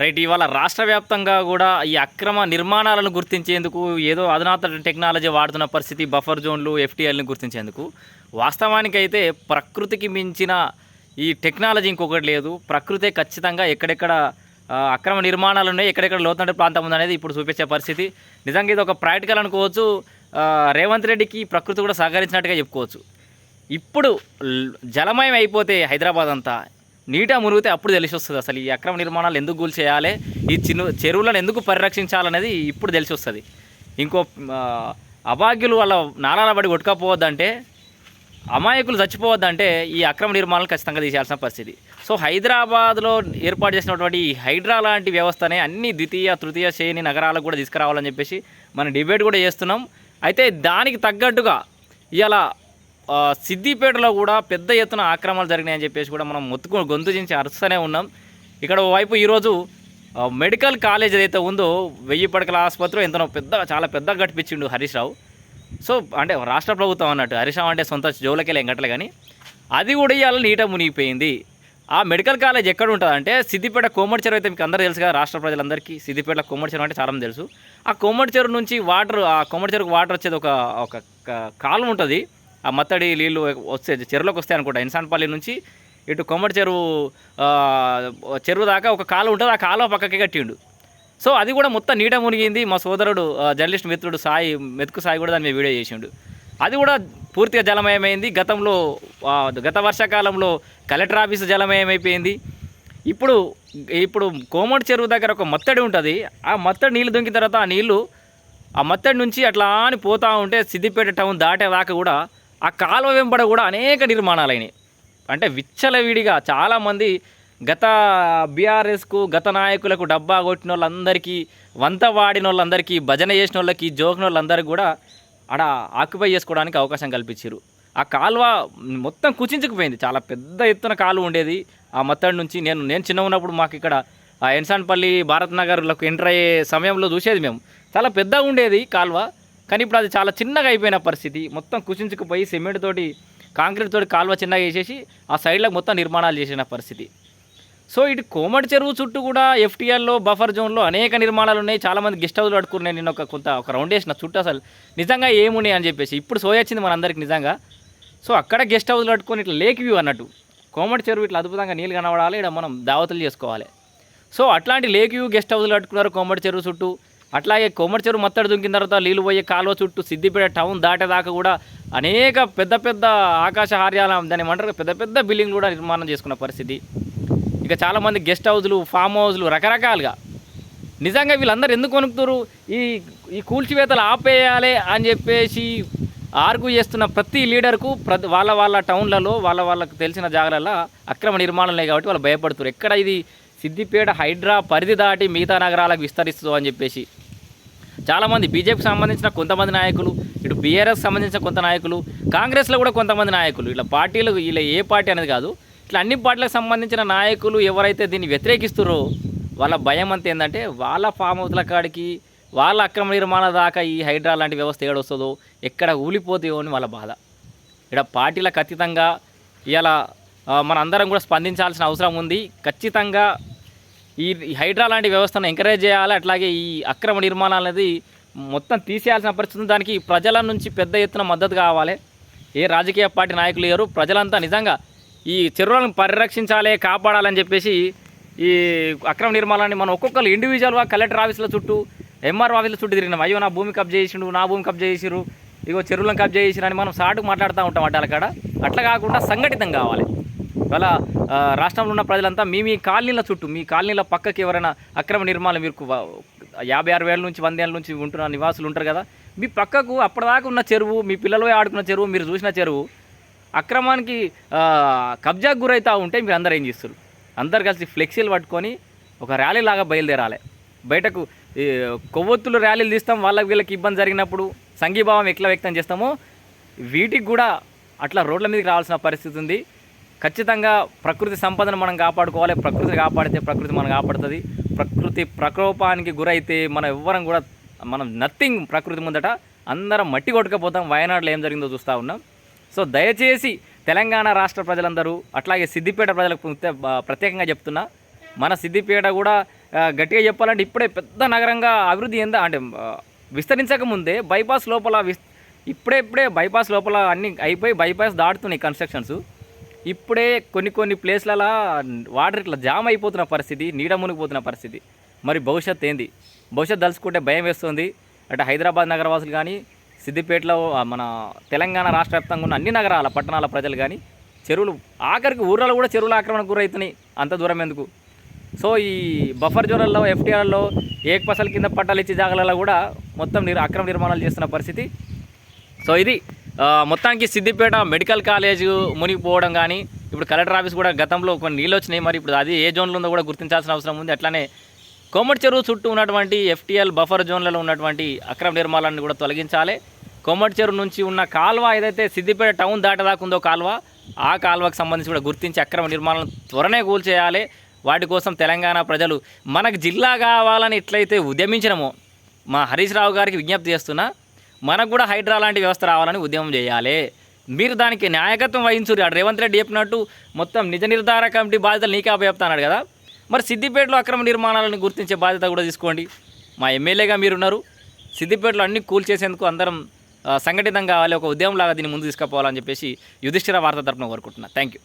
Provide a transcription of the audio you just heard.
Right ఇవాళ రాష్ట్ర వ్యాప్తంగా కూడా ఈ అక్రమ నిర్మాణాలను గుర్తించేందుకు ఏదో అధునాతన టెక్నాలజీ వాడుతున్న పరిస్థితి బఫర్ జోన్లు ఎఫ్టీఎల్ని గుర్తించేందుకు. వాస్తవానికైతే ప్రకృతికి మించిన ఈ టెక్నాలజీ ఇంకొకటి లేదు. ప్రకృతే ఖచ్చితంగా ఎక్కడెక్కడ అక్రమ నిర్మాణాలు ఉన్నాయి ఎక్కడెక్కడ లోతట్టు ప్రాంతం ఉందనేది ఇప్పుడు చూపించే పరిస్థితి. నిజంగా ఇది ఒక ప్రాక్టికల్ అనుకోవచ్చు. రేవంత్ రెడ్డికి ప్రకృతి కూడా సహకరించినట్టుగా చెప్పుకోవచ్చు. ఇప్పుడు జలమయం అయిపోతే హైదరాబాద్ అంతా నీట మునిగితే అప్పుడు తెలిసి వస్తుంది అసలు. ఈ అక్రమ నిర్మాణాలు ఎందుకు కూల్ చేయాలి? ఈ చిన్న చెరువులను ఎందుకు పరిరక్షించాలనేది ఇప్పుడు తెలిసి వస్తుంది. ఇంకో అభాగ్యులు వాళ్ళ నాలాల పడి కొట్టుకపోవద్దంటే అమాయకులు చచ్చిపోవద్దంటే ఈ అక్రమ నిర్మాణాలు ఖచ్చితంగా తీసేయాల్సిన పరిస్థితి. సో హైదరాబాద్లో ఏర్పాటు చేసినటువంటి ఈ హైడ్రా లాంటి వ్యవస్థనే అన్ని ద్వితీయ తృతీయ శ్రేణి నగరాలకు కూడా తీసుకురావాలని చెప్పేసి మనం డిబేట్ కూడా చేస్తున్నాం. అయితే దానికి తగ్గట్టుగా ఇలా సిద్దిపేటలో కూడా పెద్ద ఎత్తున ఆక్రమణలు జరిగినాయని చెప్పేసి కూడా మనం మొత్తుకు గొంతు చించి అరుస్తూనే ఉన్నాం. ఇక్కడ ఓవైపు ఈరోజు మెడికల్ కాలేజ్ ఏదైతే ఉందో వెయ్యి పడకల ఆసుపత్రి ఎంతనో పెద్ద చాలా పెద్దగా కట్టించిండు హరీష్ రావు. సో అంటే రాష్ట్ర ప్రభుత్వం అన్నట్టు హరీష్ రావు అంటే సొంత జోలకెళ్ళి ఎంగట్లే కానీ అది కూడా ఇవాళ నీట మునిగిపోయింది. ఆ మెడికల్ కాలేజ్ ఎక్కడ ఉంటుంది అంటే సిద్దిపేట కోమటి చెరువు అయితే మీకు అందరూ తెలుసు కదా రాష్ట్ర ప్రజలందరికీ సిద్దిపేట కోమటి చెరువు అంటే చాలా తెలుసు. ఆ కోమటి చెరువు నుంచి వాటర్ ఆ కోమటి చెరువుకు వాటర్ వచ్చేది ఒక ఒక క- కాలువ ఉంటుంది. ఆ మత్తడి నీళ్ళు వస్తే చెరువులోకి వస్తాయి అనుకుంటా. ఇన్సాన్పల్లి నుంచి ఇటు కొమ్మటి చెరువు చెరువు దాకా ఒక కాలు ఉంటుంది. ఆ కాలువ పక్కకి కట్టిండు. సో అది కూడా మొత్తం నీట మునిగింది. మా సోదరుడు జర్నలిస్ట్ మిత్రుడు సాయి మెతుకు సాయి కూడా దాన్ని వీడియో చేసిండు. అది కూడా పూర్తిగా జలమయమైంది. గతంలో గత వర్షాకాలంలో కలెక్టర్ ఆఫీస్ జలమయమైపోయింది. ఇప్పుడు ఇప్పుడు కోమటి చెరువు దగ్గర ఒక మత్తడి ఉంటుంది. ఆ మత్తడి నీళ్ళు దొంగిన తర్వాత ఆ నీళ్ళు ఆ మత్తడి నుంచి అట్లా అని పోతూ ఉంటే సిద్దిపేట టౌన్ దాటే దాకా కూడా ఆ కాలువ వెంబడ కూడా అనేక నిర్మాణాలైనవి అంటే విచ్చలవిడిగా చాలామంది గత బీఆర్ఎస్కు గత నాయకులకు డబ్బా కొట్టిన వాళ్ళందరికీ వంత వాడిన వాళ్ళందరికీ భజన చేసిన వాళ్ళకి జోకిన వాళ్ళందరికీ కూడా ఆడ ఆక్యుపై చేసుకోవడానికి అవకాశం కల్పించారు ఆ కాలువ మొత్తం కుచించుకుపోయింది. చాలా పెద్ద ఎత్తున కాలువ ఉండేది. ఆ మత్తడి నుంచి నేను నేను చిన్న ఉన్నప్పుడు మాకు ఇక్కడ ఆ ఎన్సాన్పల్లి భారత్ నగర్లకు ఎంటర్ అయ్యే సమయంలో చూసేది మేము. చాలా పెద్దగా ఉండేది కాలువ. కానీ ఇప్పుడు అది చాలా చిన్నగా అయిపోయిన పరిస్థితి. మొత్తం కుచించుకుపోయి సిమెంట్ తోటి కాంక్రీట్ తోటి కాలువ చిన్నగా వేసేసి ఆ సైడ్లకు మొత్తం నిర్మాణాలు చేసిన పరిస్థితి. సో ఇటు కోమటి చెరువు చుట్టూ కూడా ఎఫ్టీఎల్లో బఫర్ జోన్లో అనేక నిర్మాణాలు ఉన్నాయి. చాలామంది గెస్ట్ హౌస్లు అడుకున్నాయి నేను ఒక కొంత ఒక రౌండ్ వేసిన చుట్టూ అసలు నిజంగా ఏమున్నాయి అని చెప్పేసి. ఇప్పుడు సోయ వచ్చింది మనందరికి నిజంగా. సో అక్కడ గెస్ట్ హౌస్లు అట్టుకొని ఇట్లా లేక్ వ్యూ అన్నట్టు. కోమటి చెరువు ఇట్లా అద్భుతంగా నీళ్ళు కనబడాలి. ఇక్కడ మనం దావతలు చేసుకోవాలి. సో అట్లాంటి లేక్ వ్యూ గెస్ట్ హౌస్లు కట్టుకున్నారు కోమటి చెరువు చుట్టూ. అట్లాగే కోమటి చెరువు మత్తడి దుంకిన తర్వాత నీళ్ళు పోయే కాలువ చుట్టూ సిద్దిపేట టౌన్ దాటేదాకా కూడా అనేక పెద్ద పెద్ద ఆకాశ హార్యాల దాని ఏమంటారు పెద్ద పెద్ద బిల్డింగ్లు కూడా నిర్మాణం చేసుకున్న పరిస్థితి. ఇక చాలామంది గెస్ట్ హౌస్లు ఫామ్ హౌస్లు రకరకాలుగా నిజంగా వీళ్ళందరూ ఎందుకు కొనుక్కుతారు ఈ ఈ కూల్చివేతలు ఆపేయాలి అని చెప్పేసి ఆర్గ్యూ చేస్తున్న ప్రతి లీడర్కు ప్రతి వాళ్ళ వాళ్ళ టౌన్లలో వాళ్ళ వాళ్ళకు తెలిసిన జాగాలలో అక్రమ నిర్మాణం ఉన్నాయి కాబట్టి వాళ్ళు భయపడుతారు ఎక్కడ ఇది సిద్దిపేట హైడ్రా పరిధి దాటి మిగతా నగరాలకు విస్తరిస్తుందో అని చెప్పేసి. చాలామంది బీజేపీకి సంబంధించిన కొంతమంది నాయకులు ఇటు బీఆర్ఎస్ సంబంధించిన కొంత నాయకులు కాంగ్రెస్లో కూడా కొంతమంది నాయకులు. ఇట్లా పార్టీలు ఇలా ఏ పార్టీ అనేది కాదు. ఇట్లా అన్ని పార్టీలకు సంబంధించిన నాయకులు ఎవరైతే దీన్ని వ్యతిరేకిస్తారో వాళ్ళ భయం అంతా ఏంటంటే వాళ్ళ ఫామ్ హౌస్ల కాడికి వాళ్ళ అక్రమ నిర్మాణ దాకా ఈ హైడ్రా లాంటి వ్యవస్థ ఏడొస్తుందో ఎక్కడ ఊలిపోతాయో అని వాళ్ళ బాధ. ఇక్కడ పార్టీలకు అతీతంగా ఇలా మన అందరం కూడా స్పందించాల్సిన అవసరం ఉంది. ఖచ్చితంగా ఈ హైడ్రా లాంటి వ్యవస్థను ఎంకరేజ్ చేయాలి అట్లాగే ఈ అక్రమ నిర్మాణాలు అనేది మొత్తం తీసేయాల్సిన పరిస్థితి దానికి ప్రజల నుంచి పెద్ద ఎత్తున మద్దతు కావాలి. ఏ రాజకీయ పార్టీ నాయకులు లేరు. ప్రజలంతా నిజంగా ఈ చెరువులను పరిరక్షించాలి కాపాడాలని చెప్పేసి ఈ అక్రమ నిర్మాణాన్ని మనం ఒక్కొక్కరు ఇండివిజువల్గా కలెక్టర్ ఆఫీసుల చుట్టూ ఎంఆర్ ఆఫీసుల చుట్టూ తిరిగినాం. అయ్యో నా భూమి కబ్జా చేసిండు నా భూమి కబ్జా చేసిరు ఇగో చెరువులను కబ్జా చేసిరు అని మనం సాటుకు మాట్లాడుతూ ఉంటాం అడ్డాల కాడ అట్లా కాకుండా సంఘటితం కావాలి. ఇవాళ రాష్ట్రంలో ఉన్న ప్రజలంతా మీ మీ కాలనీల చుట్టూ మీ కాలనీల పక్కకి ఎవరైనా అక్రమ నిర్మాణం మీరు యాభై ఆరు వేల నుంచి వంద ఏళ్ళ నుంచి ఉంటున్న నివాసులు ఉంటారు కదా మీ పక్కకు అప్పటిదాకా ఉన్న చెరువు మీ పిల్లలు ఆడుకున్న చెరువు మీరు చూసిన చెరువు అక్రమానికి కబ్జాకు గురైతా ఉంటే మీరు అందరు ఏం చేస్తారు? అందరు కలిసి ఫ్లెక్సీలు పట్టుకొని ఒక ర్యాలీ లాగా బయలుదేరాలి. బయటకు కొవ్వొత్తులు ర్యాలీలు తీస్తాం వాళ్ళకి వీళ్ళకి ఇబ్బంది జరిగినప్పుడు సంఘీభావం ఎట్లా వ్యక్తం చేస్తామో వీటికి కూడా అట్లా రోడ్ల మీదకి రావాల్సిన పరిస్థితి ఉంది. ఖచ్చితంగా ప్రకృతి సంపదను మనం కాపాడుకోవాలి ప్రకృతి కాపాడితే ప్రకృతి మనం కాపాడుతుంది. ప్రకృతి ప్రకోపానికి గురైతే మనం ఎవ్వరం కూడా మనం నథింగ్ ప్రకృతి ముందట అందరం మట్టి కొట్టుకపోతాం. వయనాడులో ఏం జరిగిందో చూస్తూ ఉన్నాం. సో దయచేసి తెలంగాణ రాష్ట్ర ప్రజలందరూ అట్లాగే సిద్దిపేట ప్రజలకు ప్రత్యేకంగా చెప్తున్నా మన సిద్దిపేట కూడా గట్టిగా చెప్పాలంటే ఇప్పుడే పెద్ద నగరంగా అభివృద్ధి ఎందా అంటే విస్తరించక ముందే బైపాస్ లోపల విస్ ఇప్పుడే ఇప్పుడే బైపాస్ లోపల అన్ని అయిపోయి బైపాస్ దాటుతున్నాయి కన్స్ట్రక్షన్స్. ఇప్పుడే కొన్ని కొన్ని ప్లేస్లలో వాటర్ ఇట్లా జామ్ అయిపోతున్న పరిస్థితి నీడ మునిగిపోతున్న పరిస్థితి. మరి భవిష్యత్ ఏంది? భవిష్యత్ తలుచుకుంటే భయం వేస్తుంది. అంటే హైదరాబాద్ నగరవాసులు కానీ సిద్దిపేటలో మన తెలంగాణ రాష్ట్ర వ్యాప్తంగా ఉన్న అన్ని నగరాల పట్టణాల ప్రజలు కానీ చెరువులు ఆఖరికి ఊర్లలో కూడా చెరువుల ఆక్రమణకు గురవుతున్నాయి. అంత దూరం ఎందుకు? సో ఈ బఫర్ జోన్లలో ఎఫ్టీఆర్లో ఏక్ పసల కింద పట్టాలు ఇచ్చే జాగాలలో కూడా మొత్తం నిర్ అక్రమ నిర్మాణాలు చేస్తున్న పరిస్థితి. సో ఇది మొత్తానికి సిద్దిపేట మెడికల్ కాలేజ్ మునిగిపోవడం కానీ ఇప్పుడు కలెక్టర్ ఆఫీస్ కూడా గతంలో కొన్ని నీళ్ళు వచ్చినాయి మరి ఇప్పుడు అది ఏ జోన్లో ఉందో కూడా గుర్తించాల్సిన అవసరం ఉంది. అట్లానే కోమటి చెరువు చుట్టూ ఉన్నటువంటి ఎఫ్టీఎల్ బఫర్ జోన్లలో ఉన్నటువంటి అక్రమ నిర్మాణాలను కూడా తొలగించాలి. కోమటి చెరువు నుంచి ఉన్న కాల్వ ఏదైతే సిద్దిపేట టౌన్ దాటదాకుందో కాల్వ ఆ కాల్వకు సంబంధించి కూడా గుర్తించి అక్రమ నిర్మాణాలను త్వరనే కూల్చేయాలి వాటి కోసం తెలంగాణ ప్రజలు మనకు జిల్లా కావాలని ఎట్లయితే ఉద్యమించినమో మా హరీష్ రావు గారికి విజ్ఞప్తి చేస్తున్నా మనకు కూడా హైడ్రా లాంటి వ్యవస్థ రావాలని ఉద్యమం చేయాలి. మీరు దానికి నాయకత్వం వహించురు అటు రేవంత్ రెడ్డి చెప్పినట్టు మొత్తం నిజ నిర్ధారణ కమిటీ బాధ్యతలు నీకే అప్పచెప్తాన్నాడు కదా. మరి సిద్దిపేటలో అక్రమ నిర్మాణాలను గుర్తించే బాధ్యత కూడా తీసుకోండి. మా ఎమ్మెల్యేగా మీరున్నారు. సిద్దిపేటలో అన్ని కూల్ చేసేందుకు అందరం సంఘటితం సంఘటితంగా కావాలి. ఒక ఉద్యమం లాగా దీన్ని ముందు తీసుకుపోవాలని చెప్పేసి యుధిష్ఠిర వార్త తరపున కోరుకుంటున్నా. Thank you